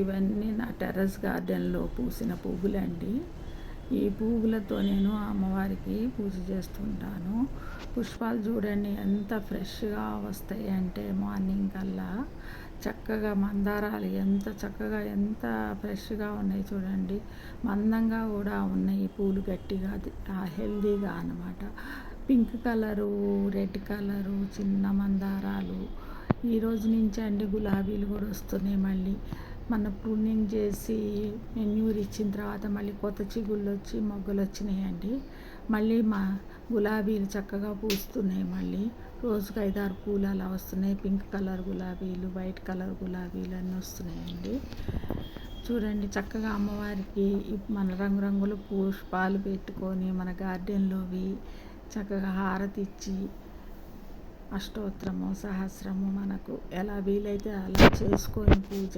ఇవన్నీ నా టెర్రస్ గార్డెన్లో పూసిన పువ్వులండి. ఈ పువ్వులతో నేను అమ్మవారికి పూజ చేస్తుంటాను. పుష్పాలు చూడండి ఎంత ఫ్రెష్గా వస్తాయి అంటే మార్నింగ్ కల్లా చక్కగా మందారాలు ఎంత చక్కగా ఎంత ఫ్రెష్గా ఉన్నాయి చూడండి. మందంగా కూడా ఉన్నాయి పూలు గట్టిగా హెల్దీగా అనమాట పింక్ కలరు రెడ్ కలరు చిన్న మందారాలు. ఈ రోజు నుంచి అండి గులాబీలు కూడా వస్తున్నాయి మళ్ళీ. మన ప్రూనింగ్ చేసి మెన్యూర్ ఇచ్చిన తర్వాత మళ్ళీ కొత్త చిగుళ్ళు వచ్చి మొగ్గలు వచ్చినాయండి. మళ్ళీ మా గులాబీలు చక్కగా పూస్తున్నాయి మళ్ళీ. రోజుకి ఐదారు పూలు అలా వస్తున్నాయి. పింక్ కలర్ గులాబీలు వైట్ కలర్ గులాబీలు అన్నీ వస్తున్నాయండి. చూడండి చక్కగా అమ్మవారికి మన రంగురంగుల పుష్పాలు పెట్టుకొని మన గార్డెన్లోవి చక్కగా హారతి ఇచ్చి అష్టోత్తరము సహస్రము మనకు ఎలా వీలైతే అలా చేసుకొని పూజ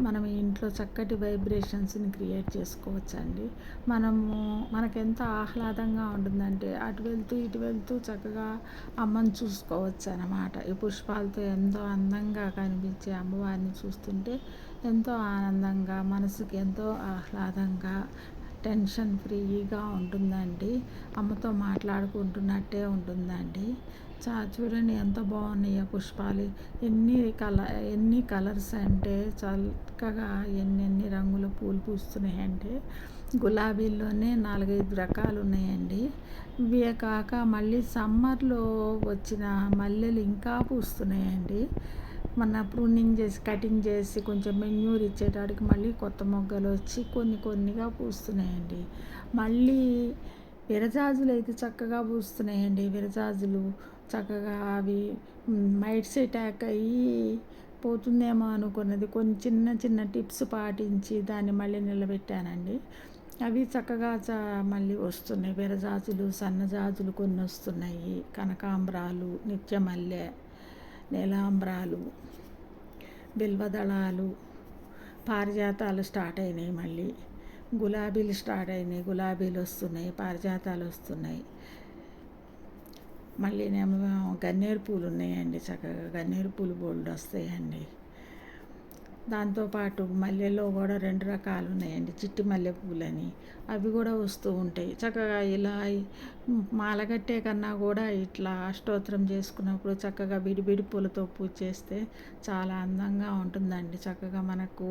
మనం ఇంట్లో చక్కటి వైబ్రేషన్స్ని క్రియేట్ చేసుకోవచ్చండి. మనము మనకు ఎంత ఆహ్లాదంగా ఉంటుందంటే అటు వెళ్తూ ఇటు వెళ్తూ చక్కగా అమ్మని చూసుకోవచ్చు అన్నమాట ఈ పుష్పాలతో ఎంతో అందంగా కనిపించే అమ్మవారిని చూస్తుంటే ఎంతో ఆనందంగా మనసుకి ఎంతో ఆహ్లాదంగా టెన్షన్ ఫ్రీగా ఉంటుందండి. అమ్మతో మాట్లాడుకుంటున్నట్టే ఉంటుందండి. చా చూడండి ఎంత బాగున్నాయో పుష్పాలు. ఎన్ని కలర్ ఎన్ని కలర్స్ అంటే చక్కగా ఎన్నెన్ని రంగుల పూలు పూస్తున్నాయంటే గులాబీల్లోనే నాలుగైదు రకాలు ఉన్నాయండి. ఇవే కాక మళ్ళీ సమ్మర్లో వచ్చిన మల్లెలు ఇంకా పూస్తున్నాయండి. మన ప్రూనింగ్ చేసి కటింగ్ చేసి కొంచెం మెన్యూర్ ఇచ్చేటాడికి మళ్ళీ కొత్త మొగ్గలు వచ్చి కొన్ని కొన్నిగా పూస్తున్నాయండి. మళ్ళీ విరజాజులు అయితే చక్కగా పూస్తున్నాయండి. విరజాజులు చక్కగా అవి మైట్స్ అటాక్ అయ్యి పోతుందేమో అనుకున్నది. కొన్ని చిన్న చిన్న టిప్స్ పాటించి దాన్ని మళ్ళీ నిలబెట్టానండి. అవి చక్కగా చ మళ్ళీ వస్తున్నాయి. విరజాజులు సన్నజాజులు కొన్ని వస్తున్నాయి. కనకాంబరాలు నిత్యమల్లె నీలాంబ్రాలు బిల్వదళాలు పారిజాతాలు స్టార్ట్ అయినాయి మళ్ళీ. గులాబీలు స్టార్ట్ అయినాయి గులాబీలు వస్తున్నాయి పారిజాతాలు వస్తున్నాయి. మళ్ళీ ఏమో గన్నేరు పూలు ఉన్నాయండి చక్కగా. గన్నేరు పూలు బోల్డ్ వస్తాయండి. దాంతోపాటు మల్లెలో కూడా రెండు రకాలు ఉన్నాయండి. చిట్టి మల్లె పూలని. అవి కూడా వస్తూ ఉంటాయి. చక్కగా ఇలా మాలగట్టే కన్నా కూడా ఇట్లా అష్టోత్తరం చేసుకున్నప్పుడు చక్కగా విడిబిడి పూలతో పూజ చేస్తే చాలా అందంగా ఉంటుందండి. చక్కగా మనకు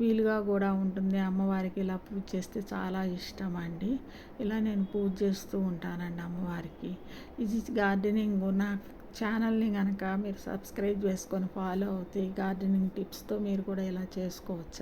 వీలుగా కూడా ఉంటుంది. అమ్మవారికి ఇలా పూజ చేస్తే చాలా ఇష్టం అండి. ఇలా నేను పూజ చేస్తూ ఉంటానండి అమ్మవారికి. ఇది గార్డెనింగ్ నాకు ఛానల్ని కనుక మీరు సబ్స్క్రైబ్ చేసుకొని ఫాలో అవుతే గార్డెనింగ్ టిప్స్తో మీరు కూడా ఇలా చేసుకోవచ్చు.